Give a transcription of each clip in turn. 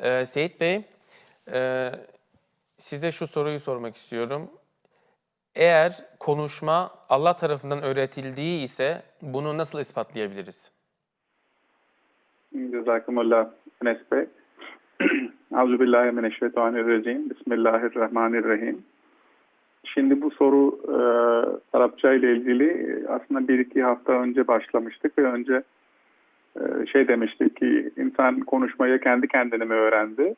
Ee, Seyit Bey, e, size şu soruyu sormak istiyorum. Eğer konuşma Allah tarafından öğretildiği ise bunu nasıl ispatlayabiliriz? Cezakumullah Enes Bey. Euzubillahimineşşeytanirracim. Bismillahirrahmanirrahim. Şimdi bu soru e, Arapça ile ilgili e, aslında bir iki hafta önce başlamıştık ve önce şey demiştik ki insan konuşmayı kendi kendine mi öğrendi?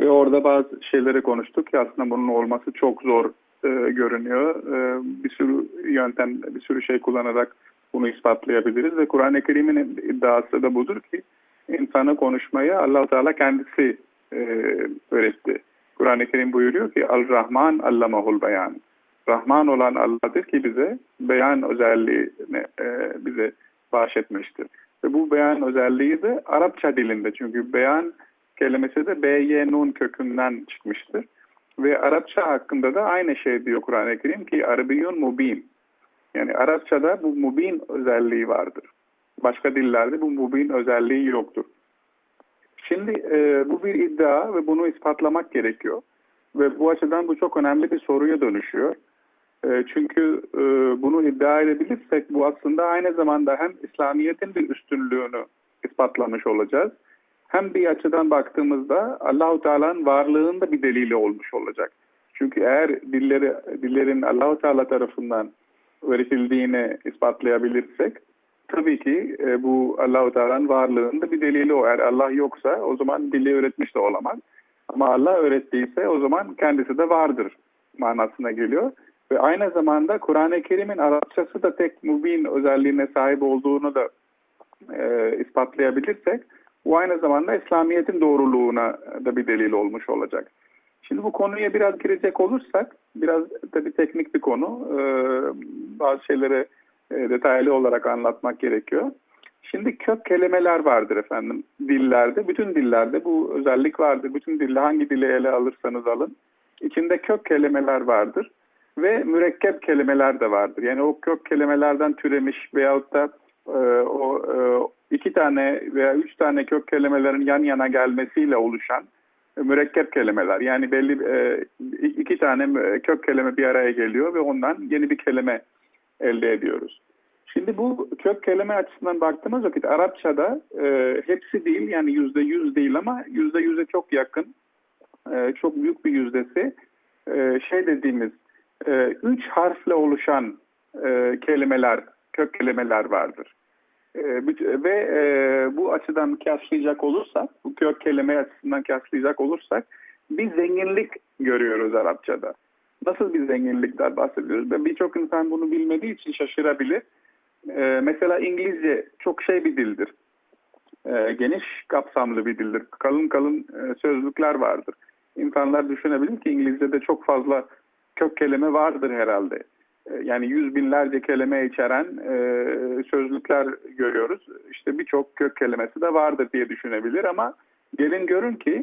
Ve orada bazı şeyleri konuştuk ki aslında bunun olması çok zor e, görünüyor. E, bir sürü yöntem, bir sürü şey kullanarak bunu ispatlayabiliriz ve Kur'an-ı Kerim'in iddiası da budur ki insanı konuşmayı allah Teala kendisi e, öğretti. Kur'an-ı Kerim buyuruyor ki Al-Rahman allamahul beyan. Rahman olan Allah'tır ki bize beyan özelliğini e, bize bahşetmiştir. Ve bu beyan özelliği de Arapça dilinde çünkü beyan kelimesi de B-Y nun kökünden çıkmıştır. Ve Arapça hakkında da aynı şey diyor Kur'an-ı Kerim ki Arabiyun mubin. Yani Arapçada bu mubin özelliği vardır. Başka dillerde bu mubin özelliği yoktur. Şimdi e, bu bir iddia ve bunu ispatlamak gerekiyor. Ve bu açıdan bu çok önemli bir soruya dönüşüyor. E, çünkü e, bunu iddia edebilirsek bu aslında aynı zamanda hem İslamiyet'in bir üstünlüğünü ispatlamış olacağız. Hem bir açıdan baktığımızda Allahu Teala'nın varlığında bir delili olmuş olacak. Çünkü eğer dilleri dillerin Allahu Teala tarafından öğretildiğini ispatlayabilirsek tabii ki e, bu Allahu Teala'nın varlığında bir delili o. Eğer Allah yoksa o zaman dili öğretmiş de olamaz. Ama Allah öğrettiyse o zaman kendisi de vardır manasına geliyor. Ve aynı zamanda Kur'an-ı Kerim'in Arapçası da tek mubin özelliğine sahip olduğunu da e, ispatlayabilirsek bu aynı zamanda İslamiyet'in doğruluğuna da bir delil olmuş olacak. Şimdi bu konuya biraz girecek olursak, biraz tabii teknik bir konu, e, bazı şeyleri e, detaylı olarak anlatmak gerekiyor. Şimdi kök kelimeler vardır efendim dillerde, bütün dillerde bu özellik vardır. Bütün dille hangi dili ele alırsanız alın, içinde kök kelimeler vardır ve mürekkep kelimeler de vardır. Yani o kök kelimelerden türemiş veyahut da e, o e, iki tane veya üç tane kök kelimelerin yan yana gelmesiyle oluşan mürekkep kelimeler. Yani belli e, iki tane kök kelime bir araya geliyor ve ondan yeni bir kelime elde ediyoruz. Şimdi bu kök kelime açısından baktığımız vakit Arapçada e, hepsi değil yani yüzde yüz değil ama yüzde yüze çok yakın e, çok büyük bir yüzdesi e, şey dediğimiz e, üç harfle oluşan e, kelimeler kök kelimeler vardır. E, ve e, bu açıdan kıyaslayacak olursak, bu kök kelime açısından kıyaslayacak olursak bir zenginlik görüyoruz Arapçada. Nasıl bir zenginlikten bahsediyoruz? Ve birçok insan bunu bilmediği için şaşırabilir. E, mesela İngilizce çok şey bir dildir. E, geniş kapsamlı bir dildir. Kalın kalın e, sözlükler vardır. İnsanlar düşünebilir ki İngilizce'de çok fazla kök kelime vardır herhalde. E, yani yüz binlerce kelime içeren e, sözlükler görüyoruz. İşte birçok kök kelimesi de vardır diye düşünebilir ama gelin görün ki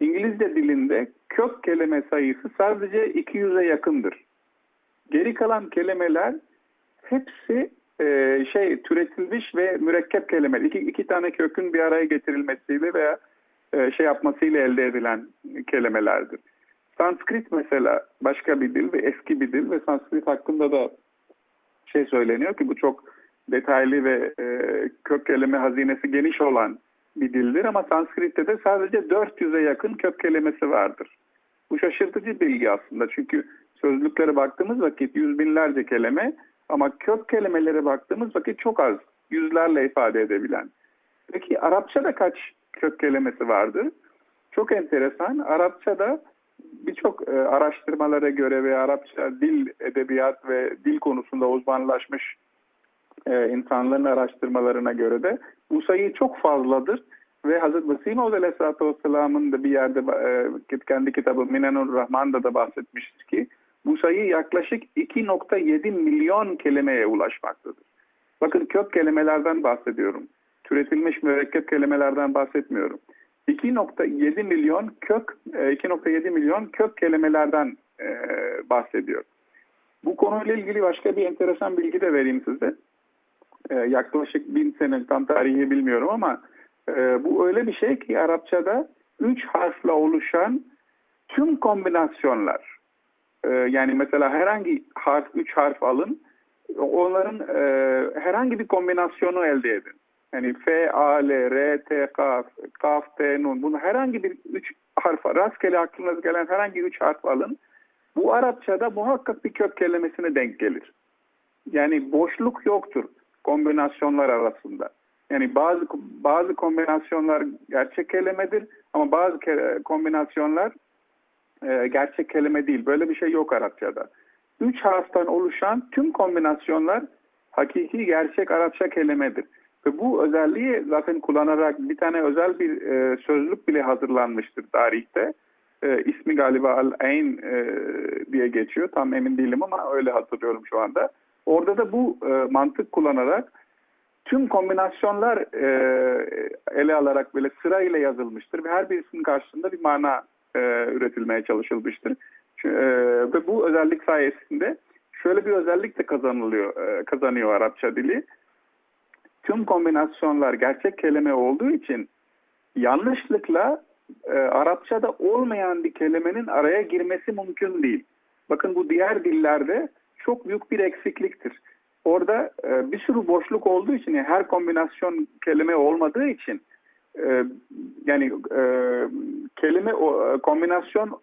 İngilizce dilinde kök kelime sayısı sadece 200'e yakındır. Geri kalan kelimeler hepsi e, şey türetilmiş ve mürekkep kelimeler. İki, iki tane kökün bir araya getirilmesiyle veya e, şey yapmasıyla elde edilen kelimelerdir. Sanskrit mesela başka bir dil ve eski bir dil ve Sanskrit hakkında da şey söyleniyor ki bu çok detaylı ve e, kök kelime hazinesi geniş olan bir dildir ama Sanskrit'te de sadece 400'e yakın kök kelimesi vardır. Bu şaşırtıcı bilgi aslında çünkü sözlüklere baktığımız vakit yüz binlerce kelime ama kök kelimelere baktığımız vakit çok az, yüzlerle ifade edebilen. Peki Arapçada kaç kök kelimesi vardır? Çok enteresan. Arapçada birçok e, araştırmalara göre ve Arapça dil, edebiyat ve dil konusunda uzmanlaşmış e, insanların araştırmalarına göre de bu sayı çok fazladır. Ve Hazreti Mesih Aleyhisselatü Vesselam'ın da bir yerde e, kendi kitabı Minenur Rahman'da da bahsetmiştir ki bu sayı yaklaşık 2.7 milyon kelimeye ulaşmaktadır. Bakın kök kelimelerden bahsediyorum. Türetilmiş mürekkep kelimelerden bahsetmiyorum. 2.7 milyon kök 2.7 e, milyon kök kelimelerden e, bahsediyor. Bu konuyla ilgili başka bir enteresan bilgi de vereyim size. E, yaklaşık bin sene tam tarihi bilmiyorum ama bu öyle bir şey ki Arapçada üç harfle oluşan tüm kombinasyonlar yani mesela herhangi harf, üç harf alın onların herhangi bir kombinasyonu elde edin. Yani F, A, L, R, T, K, Kaf, T, Nun. Bunu herhangi bir üç harf, rastgele aklınıza gelen herhangi üç harf alın. Bu Arapçada muhakkak bir kök kelimesine denk gelir. Yani boşluk yoktur kombinasyonlar arasında. Yani bazı bazı kombinasyonlar gerçek kelimedir ama bazı ke- kombinasyonlar e, gerçek kelime değil. Böyle bir şey yok Arapçada. Üç harften oluşan tüm kombinasyonlar hakiki gerçek Arapça kelimedir. Ve bu özelliği zaten kullanarak bir tane özel bir e, sözlük bile hazırlanmıştır tarihte. E, ismi galiba Al-Ayn e, diye geçiyor. Tam emin değilim ama öyle hatırlıyorum şu anda. Orada da bu e, mantık kullanarak tüm kombinasyonlar e, ele alarak böyle sırayla yazılmıştır ve her birisinin karşısında bir mana e, üretilmeye çalışılmıştır. E, ve bu özellik sayesinde şöyle bir özellik de kazanılıyor, e, kazanıyor Arapça dili. Tüm kombinasyonlar gerçek kelime olduğu için yanlışlıkla e, Arapçada olmayan bir kelimenin araya girmesi mümkün değil. Bakın bu diğer dillerde çok büyük bir eksikliktir. Orada e, bir sürü boşluk olduğu için yani her kombinasyon kelime olmadığı için e, yani e, kelime o, kombinasyon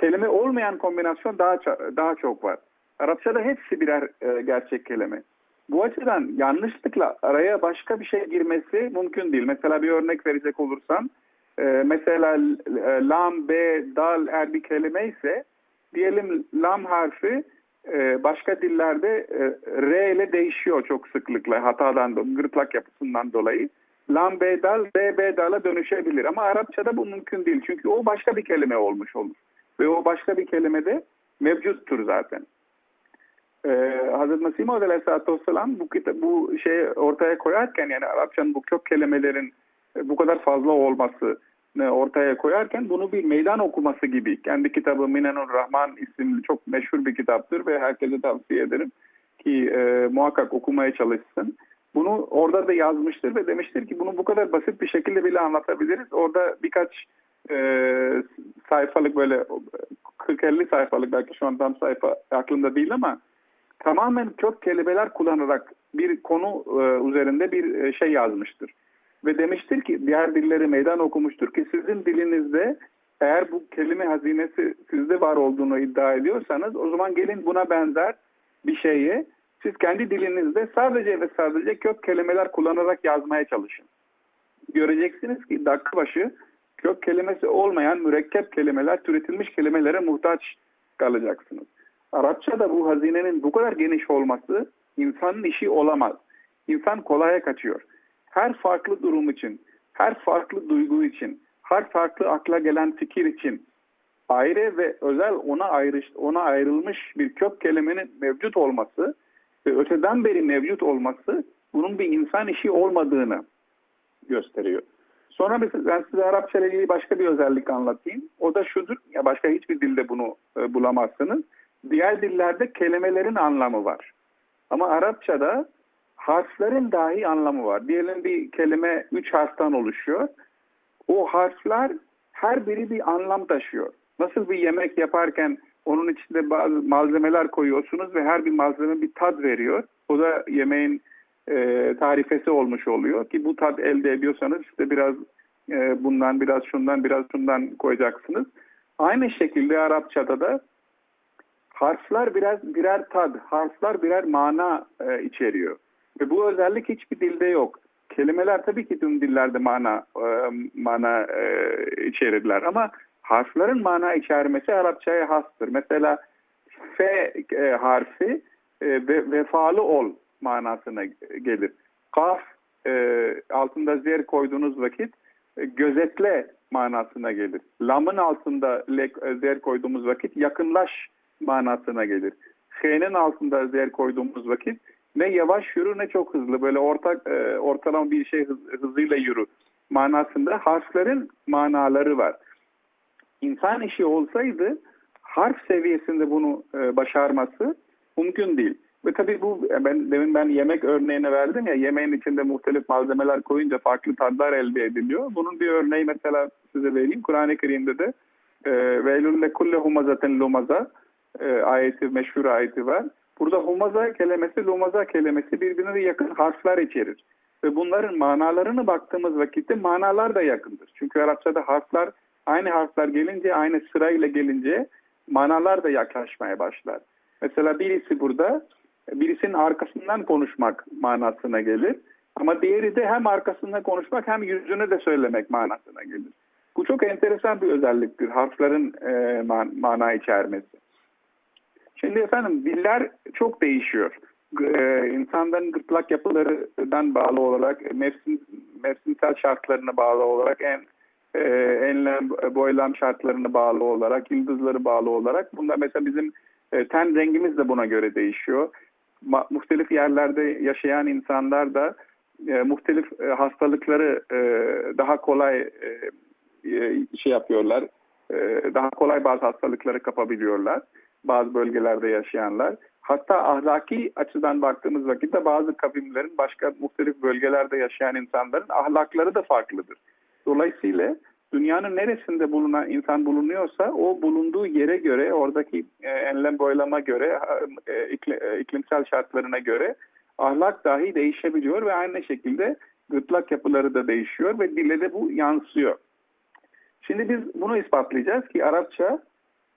kelime olmayan kombinasyon daha daha çok var. Arapçada hepsi birer e, gerçek kelime. Bu açıdan yanlışlıkla araya başka bir şey girmesi mümkün değil. Mesela bir örnek verecek olursam e, mesela e, lam, be, dal eğer bir kelime ise diyelim lam harfi e, başka dillerde R ile değişiyor çok sıklıkla hatadan, gırtlak yapısından dolayı. Lam, be, dal, be, be, dala dönüşebilir. Ama Arapçada bu mümkün değil. Çünkü o başka bir kelime olmuş olur. Ve o başka bir kelimede mevcuttur zaten. Ee, Hazreti Mesih Maud Aleyhisselatü Vesselam bu, bu şeyi ortaya koyarken yani Arapçanın bu kök kelimelerin bu kadar fazla olması ortaya koyarken bunu bir meydan okuması gibi. Kendi kitabı Minenur Rahman isimli çok meşhur bir kitaptır ve herkese tavsiye ederim ki e, muhakkak okumaya çalışsın. Bunu orada da yazmıştır ve demiştir ki bunu bu kadar basit bir şekilde bile anlatabiliriz. Orada birkaç e, sayfalık böyle 40-50 sayfalık belki şu an tam sayfa aklımda değil ama tamamen kök kelimeler kullanarak bir konu e, üzerinde bir şey yazmıştır. Ve demiştir ki diğer dilleri meydan okumuştur ki sizin dilinizde eğer bu kelime hazinesi sizde var olduğunu iddia ediyorsanız o zaman gelin buna benzer bir şeyi siz kendi dilinizde sadece ve sadece kök kelimeler kullanarak yazmaya çalışın. Göreceksiniz ki dakika başı kök kelimesi olmayan mürekkep kelimeler, türetilmiş kelimelere muhtaç kalacaksınız. Arapçada bu hazinenin bu kadar geniş olması insanın işi olamaz. İnsan kolaya kaçıyor. Her farklı durum için, her farklı duygu için, her farklı akla gelen fikir için ayrı ve özel ona ayrış, ona ayrılmış bir kök kelimenin mevcut olması ve öteden beri mevcut olması bunun bir insan işi olmadığını gösteriyor. Sonra mesela ben size Arapça ile ilgili başka bir özellik anlatayım. O da şudur, ya başka hiçbir dilde bunu e, bulamazsınız. Diğer dillerde kelimelerin anlamı var. Ama Arapçada harflerin dahi anlamı var. Diyelim bir kelime üç harften oluşuyor. O harfler her biri bir anlam taşıyor. Nasıl bir yemek yaparken onun içinde bazı malzemeler koyuyorsunuz ve her bir malzeme bir tad veriyor. O da yemeğin e, tarifesi olmuş oluyor ki bu tad elde ediyorsanız işte biraz e, bundan biraz şundan biraz şundan koyacaksınız. Aynı şekilde Arapçada da harfler biraz birer tad, harfler birer mana e, içeriyor. Ve bu özellik hiçbir dilde yok. Kelimeler tabii ki tüm dillerde mana e, mana e, içerirler ama harflerin mana içermesi Arapçaya hastır. Mesela F e, harfi e, ve, vefalı ol manasına gelir. Kaf e, altında zer koyduğunuz vakit e, gözetle manasına gelir. Lamın altında le, e, zer koyduğumuz vakit yakınlaş manasına gelir. H'nin altında zer koyduğumuz vakit ne yavaş yürü ne çok hızlı böyle ortak e, ortalama bir şey hız, hızıyla yürü manasında harflerin manaları var. İnsan işi olsaydı harf seviyesinde bunu e, başarması mümkün değil. Ve tabii bu ben demin ben yemek örneğini verdim ya yemeğin içinde muhtelif malzemeler koyunca farklı tadlar elde ediliyor. Bunun bir örneği mesela size vereyim. Kur'an-ı Kerim'de de e, veylülle kulle humazaten lumaza e, ayeti meşhur ayeti var. Burada humaza kelimesi lumaza kelimesi birbirine yakın harfler içerir. Ve bunların manalarını baktığımız vakitte manalar da yakındır. Çünkü Arapçada harfler aynı harfler gelince aynı sırayla gelince manalar da yaklaşmaya başlar. Mesela birisi burada birisinin arkasından konuşmak manasına gelir. Ama diğeri de hem arkasından konuşmak hem yüzüne de söylemek manasına gelir. Bu çok enteresan bir özelliktir harflerin e, man, mana içermesi. Şimdi efendim diller çok değişiyor. E, insanların gırtlak yapılarından bağlı olarak mevsim, mevsimsel şartlarına bağlı olarak en e, enlem boylam şartlarına bağlı olarak yıldızları bağlı olarak bunda mesela bizim e, ten rengimiz de buna göre değişiyor. Ma, muhtelif yerlerde yaşayan insanlar da e, muhtelif e, hastalıkları e, daha kolay e, e, şey yapıyorlar. E, daha kolay bazı hastalıkları kapabiliyorlar. Bazı bölgelerde yaşayanlar. Hatta ahlaki açıdan baktığımız vakitte bazı kavimlerin başka muhtelif bölgelerde yaşayan insanların ahlakları da farklıdır. Dolayısıyla dünyanın neresinde bulunan insan bulunuyorsa o bulunduğu yere göre, oradaki e, enlem boylama göre, e, ikli, iklimsel şartlarına göre ahlak dahi değişebiliyor ve aynı şekilde gırtlak yapıları da değişiyor ve dile de bu yansıyor. Şimdi biz bunu ispatlayacağız ki Arapça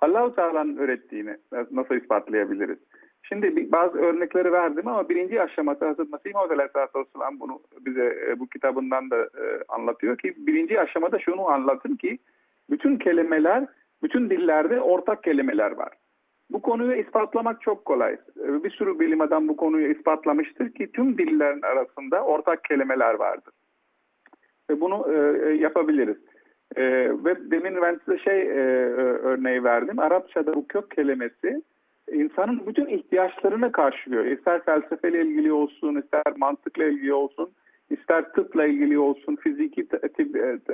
Allah-u Teala'nın öğrettiğini nasıl ispatlayabiliriz? Şimdi bazı örnekleri verdim ama birinci aşaması Hazreti Mesih Maud Aleyhisselatü bunu bize e, bu kitabından da e, anlatıyor ki birinci aşamada şunu anlatın ki bütün kelimeler, bütün dillerde ortak kelimeler var. Bu konuyu ispatlamak çok kolay. E, bir sürü bilim adam bu konuyu ispatlamıştır ki tüm dillerin arasında ortak kelimeler vardır. Ve bunu yapabiliriz. Ve demin ben size şey örneği verdim. Arapçada bu kök kelimesi insanın bütün ihtiyaçlarını karşılıyor. İster felsefeyle ilgili olsun, ister mantıkla ilgili olsun, ister tıpla ilgili olsun, fiziki e,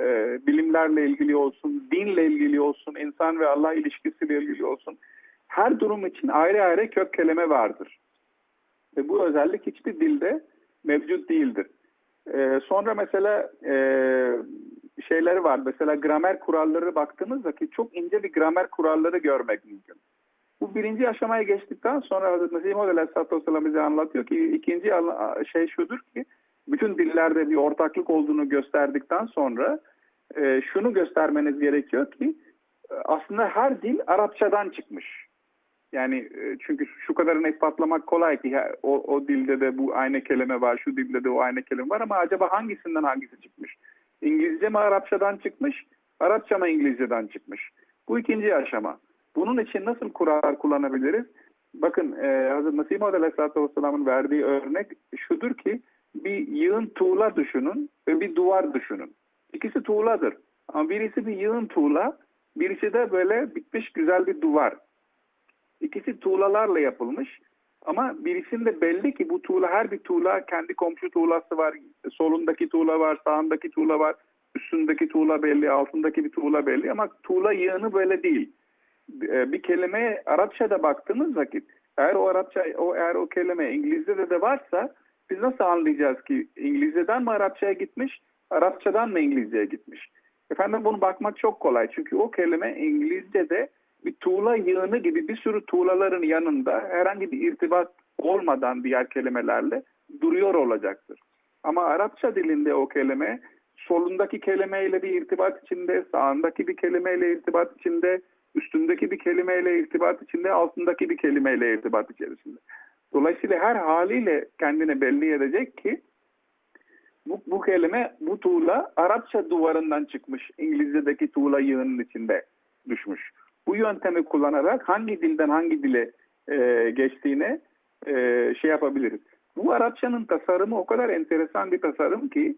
e, bilimlerle ilgili olsun, dinle ilgili olsun, insan ve Allah ilişkisiyle ilgili olsun. Her durum için ayrı ayrı kök kelime vardır. Ve bu özellik hiçbir dilde mevcut değildir. Ee, sonra mesela e, şeyleri var. Mesela gramer kuralları baktığımız vakit çok ince bir gramer kuralları görmek mümkün. Bu birinci aşamaya geçtikten sonra Hazreti Mesih Maud Aleyhisselatü Vesselam bize anlatıyor ki ikinci şey şudur ki bütün dillerde bir ortaklık olduğunu gösterdikten sonra e, şunu göstermeniz gerekiyor ki e, aslında her dil Arapçadan çıkmış. Yani e, çünkü şu kadarını ispatlamak kolay ki o, o dilde de bu aynı kelime var, şu dilde de o aynı kelime var ama acaba hangisinden hangisi çıkmış? İngilizce mi Arapçadan çıkmış, Arapça mı İngilizceden çıkmış? Bu ikinci aşama. Bunun için nasıl kurallar kullanabiliriz? Bakın e, Hazreti Mesih Maud Aleyhisselatü Vesselam'ın verdiği örnek şudur ki bir yığın tuğla düşünün ve bir duvar düşünün. İkisi tuğladır. Ama birisi bir yığın tuğla, birisi de böyle bitmiş güzel bir duvar. İkisi tuğlalarla yapılmış. Ama birisinde belli ki bu tuğla, her bir tuğla kendi komşu tuğlası var. Solundaki tuğla var, sağındaki tuğla var. Üstündeki tuğla belli, altındaki bir tuğla belli. Ama tuğla yığını böyle değil. E, bir kelimeye Arapçada baktığımız vakit eğer o Arapça o eğer o kelime İngilizce'de de varsa biz nasıl anlayacağız ki İngilizceden mi Arapçaya gitmiş, Arapçadan mı İngilizceye gitmiş? Efendim bunu bakmak çok kolay. Çünkü o kelime İngilizce'de bir tuğla yığını gibi bir sürü tuğlaların yanında herhangi bir irtibat olmadan diğer kelimelerle duruyor olacaktır. Ama Arapça dilinde o kelime solundaki kelimeyle bir irtibat içinde, sağındaki bir kelimeyle irtibat içinde, üstündeki bir kelimeyle irtibat içinde, altındaki bir kelimeyle irtibat içerisinde. Dolayısıyla her haliyle kendini belli edecek ki bu, bu kelime, bu tuğla Arapça duvarından çıkmış. İngilizce'deki tuğla yığının içinde düşmüş. Bu yöntemi kullanarak hangi dilden hangi dile e, geçtiğine e, şey yapabiliriz. Bu Arapçanın tasarımı o kadar enteresan bir tasarım ki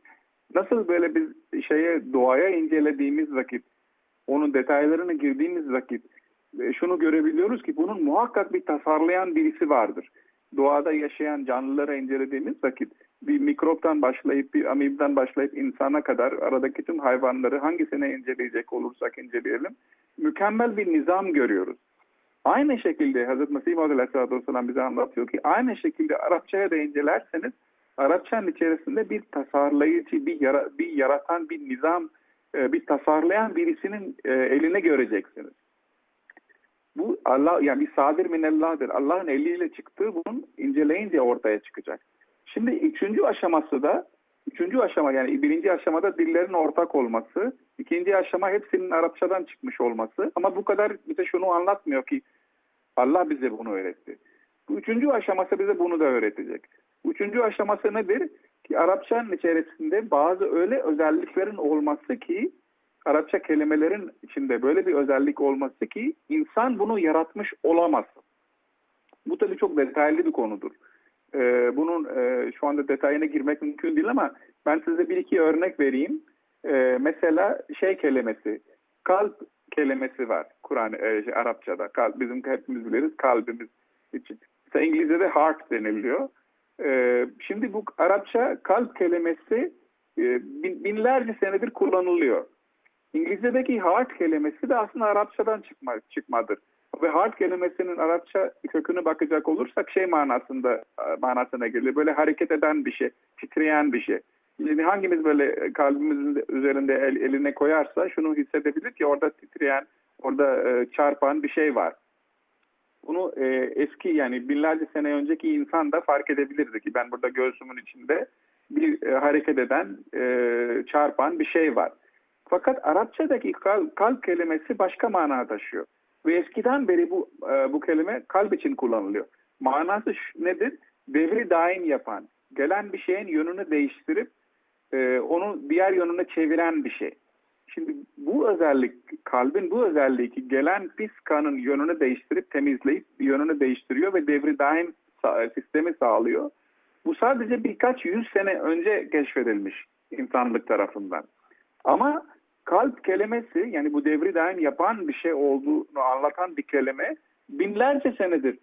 nasıl böyle biz şeye doğaya incelediğimiz vakit onun detaylarına girdiğimiz vakit e, şunu görebiliyoruz ki bunun muhakkak bir tasarlayan birisi vardır. Doğada yaşayan canlılara incelediğimiz vakit bir mikroptan başlayıp bir amibden başlayıp insana kadar aradaki tüm hayvanları hangisine inceleyecek olursak inceleyelim mükemmel bir nizam görüyoruz. Aynı şekilde Hazreti Mesih Maud Aleyhisselatü Vesselam bize anlatıyor ki aynı şekilde Arapçaya da incelerseniz Arapçanın içerisinde bir tasarlayıcı, bir, yara, bir yaratan, bir nizam, e, bir tasarlayan birisinin e, eline göreceksiniz. Bu Allah yani bir sadir minellah'dır. Allah'ın eliyle çıktığı bunun inceleyince ortaya çıkacak. Şimdi üçüncü aşaması da üçüncü aşama yani birinci aşamada dillerin ortak olması, ikinci aşama hepsinin Arapçadan çıkmış olması ama bu kadar bize şunu anlatmıyor ki Allah bize bunu öğretti. Bu üçüncü aşaması bize bunu da öğretecek. Üçüncü aşaması nedir? Ki Arapçanın içerisinde bazı öyle özelliklerin olması ki Arapça kelimelerin içinde böyle bir özellik olması ki insan bunu yaratmış olamasın. Bu tabii çok detaylı bir konudur. Ee, bunun e, şu anda detayına girmek mümkün değil ama ben size bir iki örnek vereyim. Ee, mesela şey kelimesi, kalp kelimesi var Kur'an e, şey, Arapçada. Kalp, bizim hepimiz biliriz kalbimiz için. Mesela İngilizce'de heart deniliyor. Ee, şimdi bu Arapça kalp kelimesi e, bin, binlerce senedir kullanılıyor. İngilizce'deki heart kelimesi de aslında Arapçadan çıkma, çıkmadır. Ve heart kelimesinin Arapça kökünü bakacak olursak şey manasında manasına gelir. Böyle hareket eden bir şey, titreyen bir şey. Yani hangimiz böyle kalbimizin üzerinde el, eline koyarsa şunu hissedebilir ki orada titreyen, orada e, çarpan bir şey var. Bunu e, eski yani binlerce sene önceki insan da fark edebilirdi ki ben burada göğsümün içinde bir e, hareket eden, e, çarpan bir şey var. Fakat Arapçadaki kalp, kalp kelimesi başka mana taşıyor. Ve eskiden beri bu e, bu kelime kalp için kullanılıyor. Manası nedir? Devri daim yapan, gelen bir şeyin yönünü değiştirip e, onu diğer yönüne çeviren bir şey. Şimdi bu özellik, kalbin bu özelliği ki gelen pis kanın yönünü değiştirip temizleyip yönünü değiştiriyor ve devri daim sistemi sağlıyor. Bu sadece birkaç yüz sene önce keşfedilmiş insanlık tarafından. Ama kalp kelimesi yani bu devri daim yapan bir şey olduğunu anlatan bir kelime binlerce senedir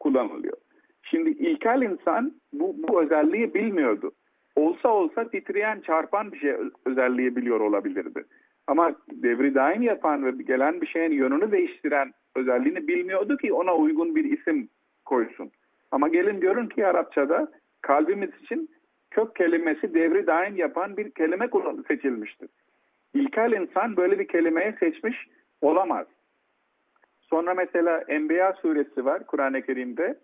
kullanılıyor. Şimdi ilkel insan bu, bu özelliği bilmiyordu. Olsa olsa titreyen, çarpan bir şey özelliği biliyor olabilirdi. Ama devri daim yapan ve gelen bir şeyin yönünü değiştiren özelliğini bilmiyordu ki ona uygun bir isim koysun. Ama gelin görün ki Arapçada kalbimiz için kök kelimesi devri daim yapan bir kelime seçilmiştir. İlkel insan böyle bir kelimeye seçmiş olamaz. Sonra mesela Enbiya suresi var Kur'an-ı Kerim'de.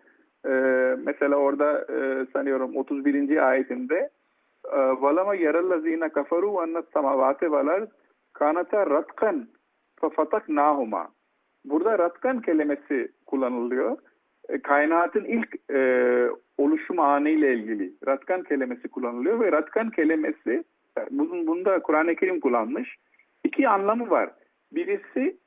Ee, mesela orada e, sanıyorum 31. ayetinde وَلَمَا يَرَ الَّذ۪ينَ كَفَرُوا وَاَنَّ السَّمَوَاتِ وَالْاَرْضِ كَانَتَا رَتْقًا فَفَتَقْنَاهُمَا Burada ratkan kelimesi kullanılıyor. E, kainatın ilk e, oluşum anıyla ilgili ratkan kelimesi kullanılıyor ve ratkan kelimesi bunun bunda Kur'an-ı Kerim kullanmış. İki anlamı var. Birisi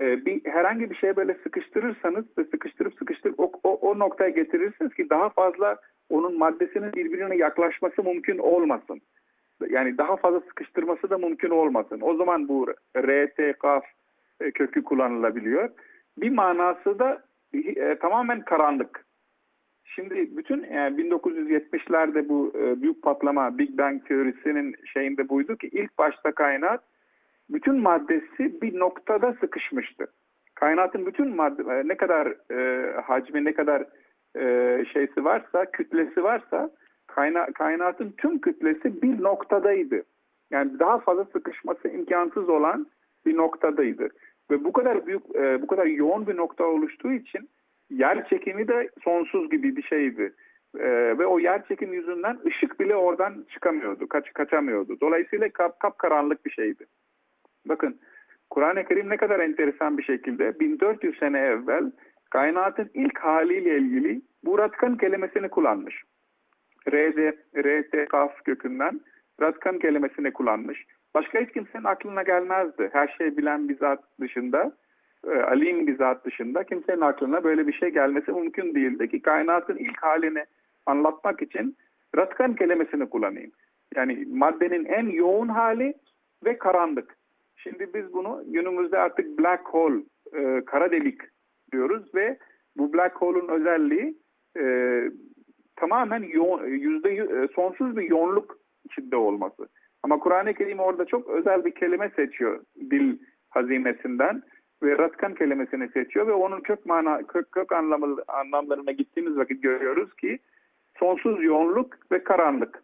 e, bir herhangi bir şeye böyle sıkıştırırsanız ve sıkıştırıp sıkıştırıp o, o, o noktaya getirirsiniz ki daha fazla onun maddesinin birbirine yaklaşması mümkün olmasın. Yani daha fazla sıkıştırması da mümkün olmasın. O zaman bu RT, kaf e, kökü kullanılabiliyor. Bir manası da e, tamamen karanlık. Şimdi bütün yani 1970'lerde bu e, büyük patlama Big Bang teorisinin şeyinde buydu ki ilk başta kainat bütün maddesi bir noktada sıkışmıştı. Kainatın bütün madde e, ne kadar e, hacmi ne kadar e, şeysi varsa kütlesi varsa kayna, kainatın tüm kütlesi bir noktadaydı. Yani daha fazla sıkışması imkansız olan bir noktadaydı. Ve bu kadar büyük e, bu kadar yoğun bir nokta oluştuğu için yer çekimi de sonsuz gibi bir şeydi. Ee, ve o yer çekim yüzünden ışık bile oradan çıkamıyordu, kaç, kaçamıyordu. Dolayısıyla kap, kapkaranlık bir şeydi. Bakın Kur'an-ı Kerim ne kadar enteresan bir şekilde 1400 sene evvel kainatın ilk haliyle ilgili bu ratkan kelimesini kullanmış. RD, RT, kaf kökünden ratkan kelimesini kullanmış. Başka hiç kimsenin aklına gelmezdi. Her şeyi bilen bir zat dışında e, alim bir zat dışında kimsenin aklına böyle bir şey gelmesi mümkün değildi ki kainatın ilk halini anlatmak için ratkan kelimesini kullanayım. Yani maddenin en yoğun hali ve karanlık. Şimdi biz bunu günümüzde artık black hole, e, kara delik diyoruz ve bu black hole'un özelliği e, tamamen yoğun, yüzde e, sonsuz bir yoğunluk içinde olması. Ama Kur'an-ı Kerim orada çok özel bir kelime seçiyor dil hazinesinden ve ratkan kelimesini seçiyor ve onun kök mana kök, kök anlamı, anlamlarına gittiğimiz vakit görüyoruz ki sonsuz yoğunluk ve karanlık.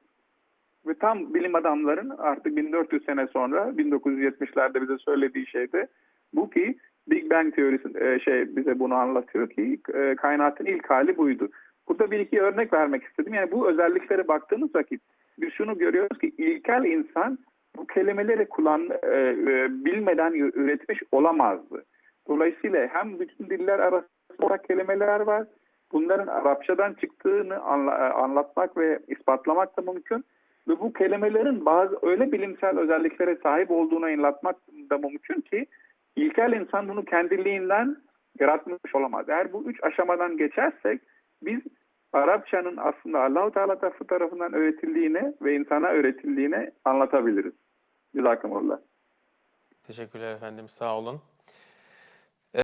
Ve tam bilim adamların artık 1400 sene sonra 1970'lerde bize söylediği şey de bu ki Big Bang teorisi e, şey bize bunu anlatıyor ki e, kainatın ilk hali buydu. Burada bir iki örnek vermek istedim. Yani bu özelliklere baktığımız vakit biz şunu görüyoruz ki ilkel insan bu kelimeleri kullan e, e, bilmeden üretmiş olamazdı. Dolayısıyla hem bütün diller arasında kelimeler var. Bunların Arapçadan çıktığını anla- e, anlatmak ve ispatlamak da mümkün. Ve bu kelimelerin bazı öyle bilimsel özelliklere sahip olduğunu anlatmak da mümkün ki ilkel insan bunu kendiliğinden yaratmış olamaz. Eğer bu üç aşamadan geçersek biz Arapçanın aslında Allahu Teala tarafı tarafından öğretildiğini ve insana öğretildiğini anlatabiliriz. Jazakumullah. Teşekkürler efendim. Sağ olun.